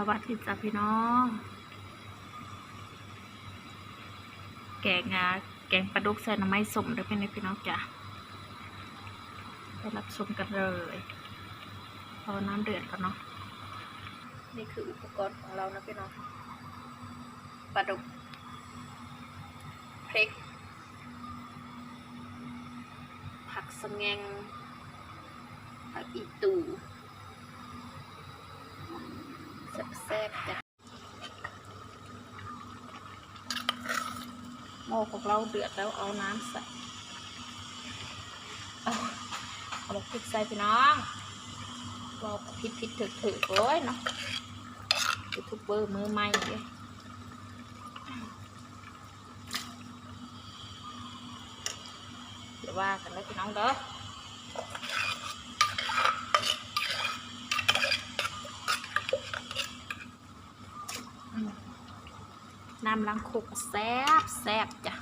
สวัสดีจ้ะพี่น้อง แกงอะแกงปลาดุกใส่น้ำไม้สมด้วยเป็นพี่น้องจ้ะไปรับชมกันเลยรอน้ำเดือดก่อนเนาะ นี่คืออุปกรณ์ของเรานะพี่น้องปลาดุกพริก ผักสะแงงผักอีตู แซ่บจ้ะหม้อของเราเดือดแล้วเอาน้ำใส่เอาเอาพริกใส่พี่น้องเราพิดพิดถือถือโอ้ยเนาะยูทูบเบอร์มือใหม่เลยเดี๋ยวว่ากันเลยพี่น้องเด้อ ล้างคุกแซ่บแซ่บจ้ะ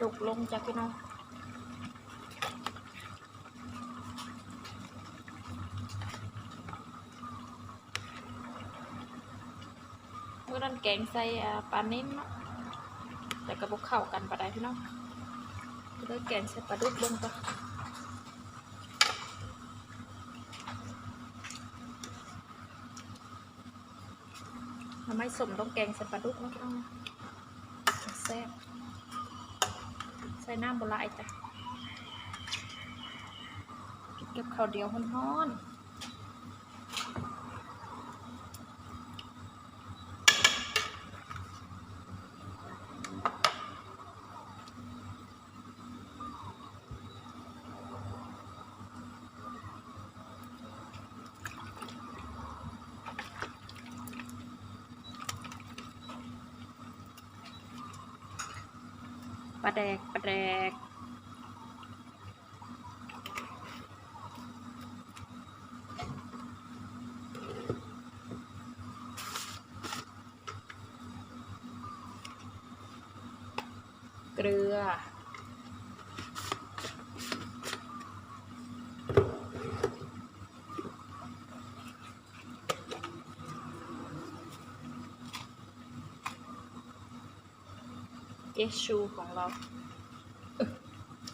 ดุกลงจ้ะพี่น้องเมื่อนั้นแกงใส่ปลานิ่มเนาะแต่กระบอกเข้ากันปลาได้พี่น้องก็เลยแกงใส่ปลาดุกลงไปทำให้สมต้องแกงใส่ปลาดุกนะพี่น้องแซ่บ ใส่น้ำบลายจ้ะเก็บข้าวเดียวห้อนๆ ปลาแดกปลาแดกเกลือ ชูของเรา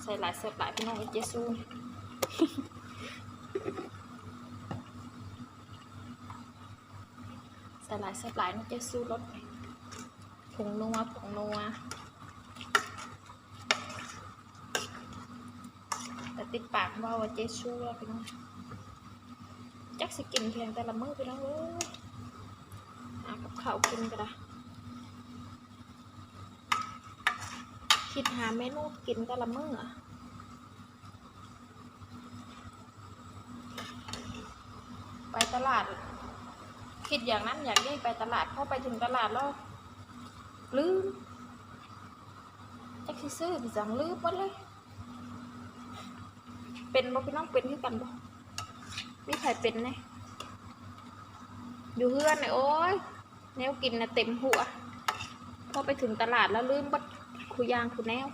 ใส่หลายเสิร์ฟหลายพี่น้องเจชูใส่หลายเสิร์ฟหลายนะเจชูรสผงนัวผงนัวแต่ติดปากว่าว่าเจชูแล้วพี่น้องจักสิกินเพียงแต่ละมื้อพี่น้องเอ้ยหากับข้าวกินก็ได้ คิดหาเมนูกินแต่ละมื้ออะไปตลาด คิดอย่างนั้นอย่างนี้ไปตลาดเข้าไปถึงตลาดแล้วลืมจักสิซื้อจังลืมหมดเลย เป็นบ่พี่น้องเป็นที่กันบ่มีใครเป็นเนี่ยอยู่เฮือนเนี่ยโอ้ยแนวกินนะเต็มหัวพอไปถึงตลาดแล้วลืมบัด คุยางคุแนว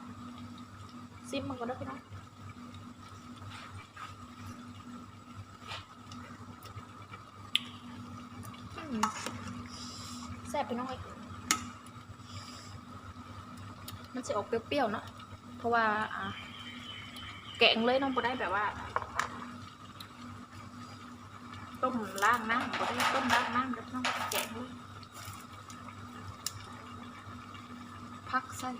ซิมมันก็ได้พี่น้องแซ่บพี่น้องเลยมันจะออกเปรี้ยวๆเนาะเพราะว่าอ่าแกงเลยน้องบ่ได้แบบว่า ต้มล่างน้ำบ่ได้ต้มล่างน้ำแล้วน้องแกงเลยพักใส่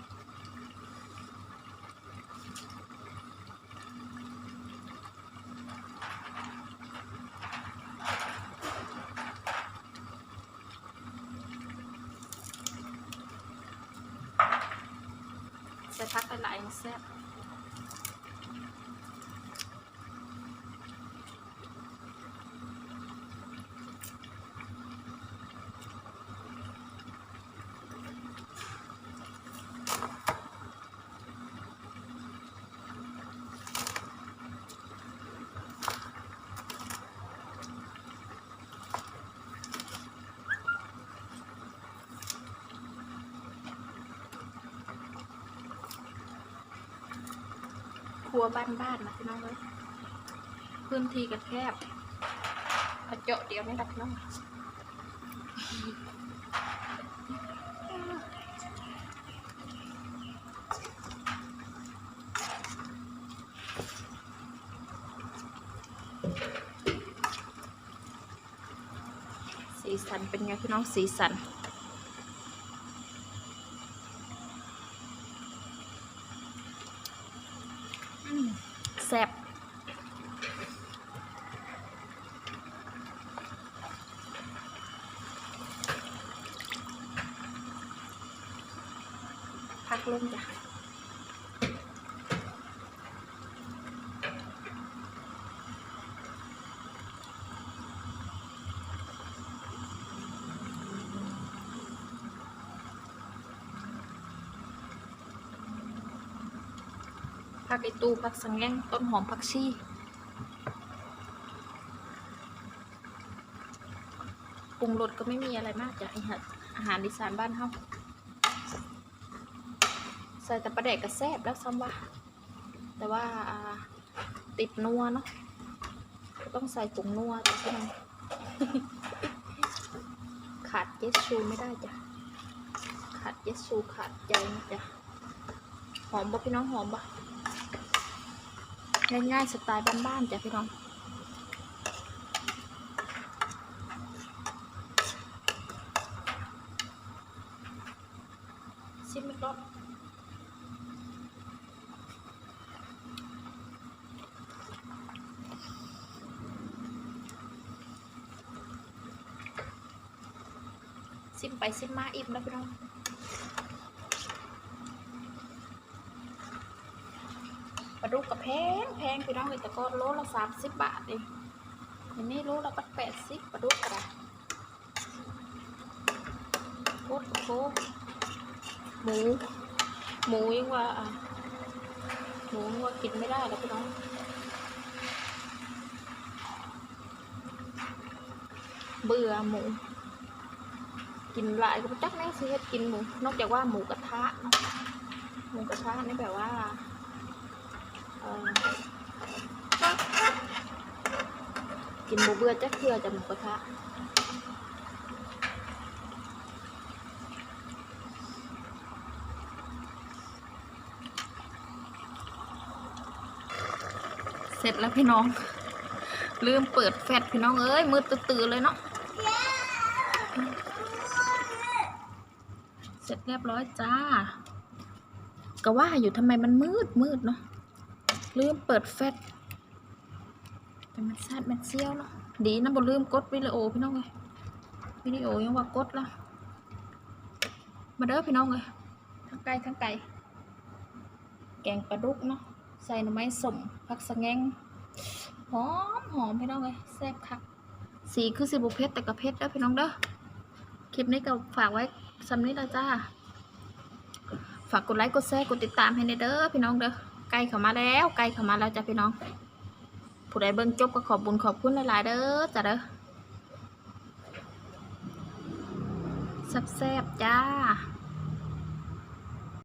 ใส่พักหลายๆมันแซ่บ รัวบ้านๆนะพี่น้องเลยพื้นที่กันแคบกระเจาะเดียวนี่แหละพี่น้องสีสันเป็นไงพี่น้องสีสัน อืมแซ่บพัก ลงจ้ะผักไอตูผักสังแงงต้นหอมผักชีปรุงรสก็ไม่มีอะไรมากจ้ะอาหารอาหารอีสานบ้านเฮา ใส่แต่ปลาแดกกระแซบแล้วซ้ำว่า แต่ว่าติดนัวเนาะต้องใส่ผงนัวจ้ะพี่น้องขาดเยสชูไม่ได้จ้ะขาดเยสชูขาดใจนะจ้ะหอมบ่พี่น้องหอมบ่ง่ายๆสไตล์บ้านๆจ้ะพี่น้องชิมอีกรอบ ซิมไปซิมมาอิ่มแล้วพี่น้องปลาดุกกับแพงแพงพี่น้องเลยแต่ก็โลละสามสิบบาทเองอันนี้โลละก็แปดสิบปลาดุกกระดาษโคตรโคตรหมู หมูยังว่าอะหมูยังว่ากินไม่ได้แล้วพี่น้องเบื่อหมู กินหลายก็บ่จักแน่สิเฮ็ดกินหมูนอกจากว่าหมูกระทะเนาะหมูกระทะนี่แบบว่าเออกินหมูเบื่อจะเคือจะหมูกระทะเสร็จแล้วพี่น้อง ลืมเปิดแฟลชพี่น้องเอ้ยมืดตื่นเลยเนาะ เสร็จเรียบร้อยจ้า ก็ว่าอยู่ทำไมมันมืดมืดเนาะลืมเปิดแฟลชแต่มันซาดมันเซี่ยวเนาะดีนะบ่ลืมกดวิดีโอพี่น้องเลยวิดีโอยังว่ากดละมาเด้อพี่น้องเลยทั้งไก่ทั้งไก่แกงปลาดุกเนาะใส่หน่อไม้สมผักสะแงงหอมหอมพี่น้องเลยแซ่บคักสีคือสีบุเพชรแต่กระเพชรเด้อพี่น้องเด้อคลิปนี้ก็ฝากไว้ สำนี้ละจ้า ฝากกดไลค์กดแชร์กดติดตามให้ในเด้อพี่น้องเด้อใกล้เข้ามาแล้วใกล้เข้ามาแล้วจ้าพี่น้อง ผู้ใดเบิ่งจบก็ขอบบุญขอบคุณหลายๆเด้อจ้าเด้อแซ่บๆจ้า